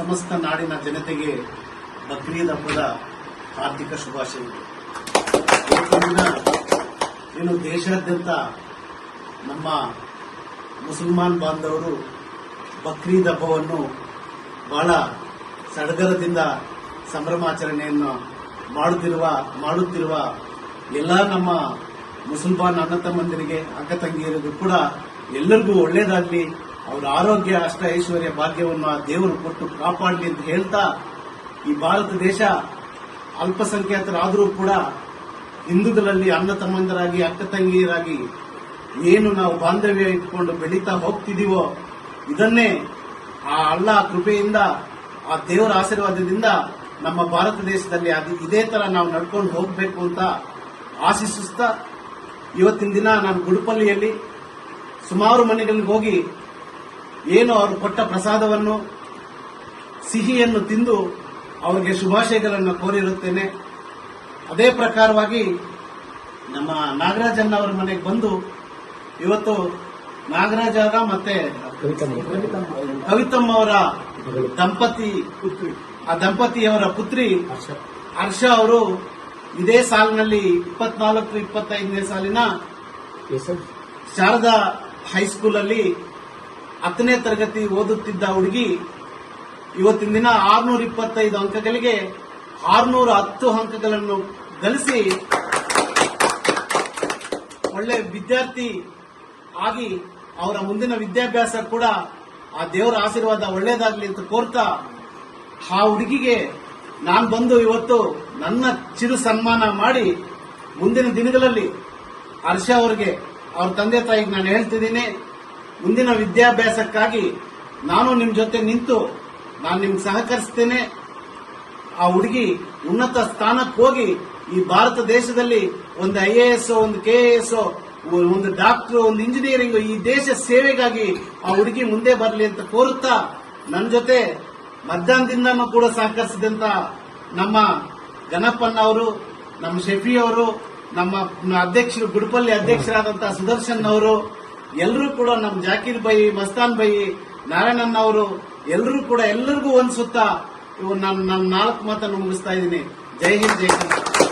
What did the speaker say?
ಸಮಸ್ತ ನಾಡಿನ ಜನತೆಗೆ ಬಕ್ರೀದ್ ಹಬ್ಬದ ಹಾರ್ದಿಕ ಶುಭಾಶಯಗಳು. ಏನು ದೇಶಾದ್ಯಂತ ನಮ್ಮ ಮುಸಲ್ಮಾನ್ ಬಾಂಧವರು ಬಕ್ರೀದ್ ಹಬ್ಬವನ್ನು ಬಹಳ ಸಡಗರದಿಂದ ಸಂಭ್ರಮಾಚರಣೆಯನ್ನು ಮಾಡುತ್ತಿರುವ ಮಾಡುತ್ತಿರುವ ಎಲ್ಲ ನಮ್ಮ ಮುಸಲ್ಮಾನ್ ಅಣ್ಣ ತಮ್ಮಂದಿರಿಗೆ ಅಕ್ಕ ತಂಗಿಯರಿಗೂ ಕೂಡ ಎಲ್ಲರಿಗೂ ಒಳ್ಳೇದಾಗ್ಲಿ. ಅವರ ಆರೋಗ್ಯ ಅಷ್ಟ ಐಶ್ವರ್ಯ ಭಾಗ್ಯವನ್ನು ಆ ದೇವರು ಕೊಟ್ಟು ಕಾಪಾಡಲಿ ಅಂತ ಹೇಳ್ತಾ ಈ ಭಾರತ ದೇಶ ಅಲ್ಪಸಂಖ್ಯಾತರಾದರೂ ಕೂಡ ಹಿಂದೂಗಳಲ್ಲಿ ಅಣ್ಣ ತಮ್ಮಂದರಾಗಿ, ಅಕ್ಕ ತಂಗಿಯರಾಗಿ ಏನು ನಾವು ಬಾಂಧವ್ಯ ಇಟ್ಕೊಂಡು ಬೆಳೀತಾ ಹೋಗ್ತಿದೀವೋ, ಇದನ್ನೇ ಆ ಅಲ್ಲ ಕೃಪೆಯಿಂದ, ಆ ದೇವರ ಆಶೀರ್ವಾದದಿಂದ ನಮ್ಮ ಭಾರತ ದೇಶದಲ್ಲಿ ಅದು ಇದೇ ತರ ನಾವು ನಡ್ಕೊಂಡು ಹೋಗಬೇಕು ಅಂತ ಆಶಿಸುತ್ತಾ ಇವತ್ತಿನ ದಿನ ನಾನು ಗುಡುಪಲ್ಲಿಯಲ್ಲಿ ಸುಮಾರು ಮನೆಗಳಿಗೆ ಹೋಗಿ ಏನು ಅವರು ಕೊಟ್ಟ ಪ್ರಸಾದವನ್ನು ಸಿಹಿಯನ್ನು ತಿಂದು ಅವರಿಗೆ ಶುಭಾಶಯಗಳನ್ನು ಕೋರಿರುತ್ತೇನೆ. ಅದೇ ಪ್ರಕಾರವಾಗಿ ನಮ್ಮ ನಾಗರಾಜನ್ ಅವರ ಮನೆಗೆ ಬಂದು ಇವತ್ತು ನಾಗರಾಜ ಅವರ ಮತ್ತೆ ಕವಿತಮ್ಮ ಅವರ ದಂಪತಿ, ಆ ದಂಪತಿಯವರ ಪುತ್ರಿ ಹರ್ಷ ಅವರು ಇದೇ ಸಾಲಿನಲ್ಲಿ ಇಪ್ಪತ್ನಾಲ್ಕು, ಇಪ್ಪತ್ತೈದನೇ ಸಾಲಿನ ಶಾರದಾ ಹೈಸ್ಕೂಲ್ ಅಲ್ಲಿ ಹತ್ತನೇ ತರಗತಿ ಓದುತ್ತಿದ್ದ ಹುಡುಗಿ ಇವತ್ತಿನ ದಿನ ಆರ್ನೂರ ಇಪ್ಪತ್ತೈದು ಅಂಕಗಳಿಗೆ ಆರ್ನೂರ ಹತ್ತು ಅಂಕಗಳನ್ನು ಗಳಿಸಿ ಒಳ್ಳೆ ವಿದ್ಯಾರ್ಥಿ ಆಗಿ ಅವರ ಮುಂದಿನ ವಿದ್ಯಾಭ್ಯಾಸ ಕೂಡ ಆ ದೇವರ ಆಶೀರ್ವಾದ ಒಳ್ಳೇದಾಗಲಿ ಅಂತ ಕೋರ್ತಾ ಆ ಹುಡುಗಿಗೆ ನಾನು ಬಂದು ಇವತ್ತು ನನ್ನ ಚಿರು ಸನ್ಮಾನ ಮಾಡಿ ಮುಂದಿನ ದಿನಗಳಲ್ಲಿ ಹರ್ಷ ಅವರಿಗೆ, ಅವ್ರ ತಂದೆ ತಾಯಿಗೆ ನಾನು ಹೇಳ್ತಿದ್ದೀನಿ. ಮುಂದಿನ ವಿದ್ಯಾಭ್ಯಾಸಕ್ಕಾಗಿ ನಾನು ನಿಮ್ ಜೊತೆ ನಿಂತು ನಾನು ನಿಮ್ಗೆ ಸಹಕರಿಸ್ತೇನೆ. ಆ ಹುಡುಗಿ ಉನ್ನತ ಸ್ಥಾನಕ್ಕೆ ಹೋಗಿ ಈ ಭಾರತ ದೇಶದಲ್ಲಿ ಒಂದು ಐ ಎ ಎಸ್ ಒಂದು ಕೆ ಎಸ್ ಒಂದು ಡಾಕ್ಟರ್, ಒಂದು ಇಂಜಿನಿಯರಿಂಗ್, ಈ ದೇಶ ಸೇವೆಗಾಗಿ ಆ ಹುಡುಗಿ ಮುಂದೆ ಬರಲಿ ಅಂತ ಕೋರುತ್ತಾ ನನ್ನ ಜೊತೆ ಮಧ್ಯಾಹ್ನದಿಂದನೂ ಕೂಡ ಸಹಕರಿಸಿದಂತ ನಮ್ಮ ಗಣಪಣ್ಣ ಅವರು, ನಮ್ಮ ಶೆಫಿ ಅವರು, ನಮ್ಮ ಅಧ್ಯಕ್ಷರು, ಗುಡುಪಲ್ಲಿ ಅಧ್ಯಕ್ಷರಾದಂತಹ ಸುದರ್ಶನ್ ಅವರು ಎಲ್ಲರೂ ಕೂಡ ನಮ್ಮ ಜಾಕೀರ್ ಬೈ, ಮಸ್ತಾನ್ ಬೈ, ನಾರಾಯಣನ್ ಅವರು, ಎಲ್ಲರೂ ಕೂಡ ಎಲ್ಲರಿಗೂ ಒಂದ್ ಸುತ್ತ ನಾನು ನನ್ನ ನಾಲ್ಕು ಮಾತನ್ನು ಮುಗಿಸ್ತಾ ಇದ್ದೀನಿ. ಜೈ ಹಿಂದ್, ಜೈ ಕರ್ನಾಟಕ.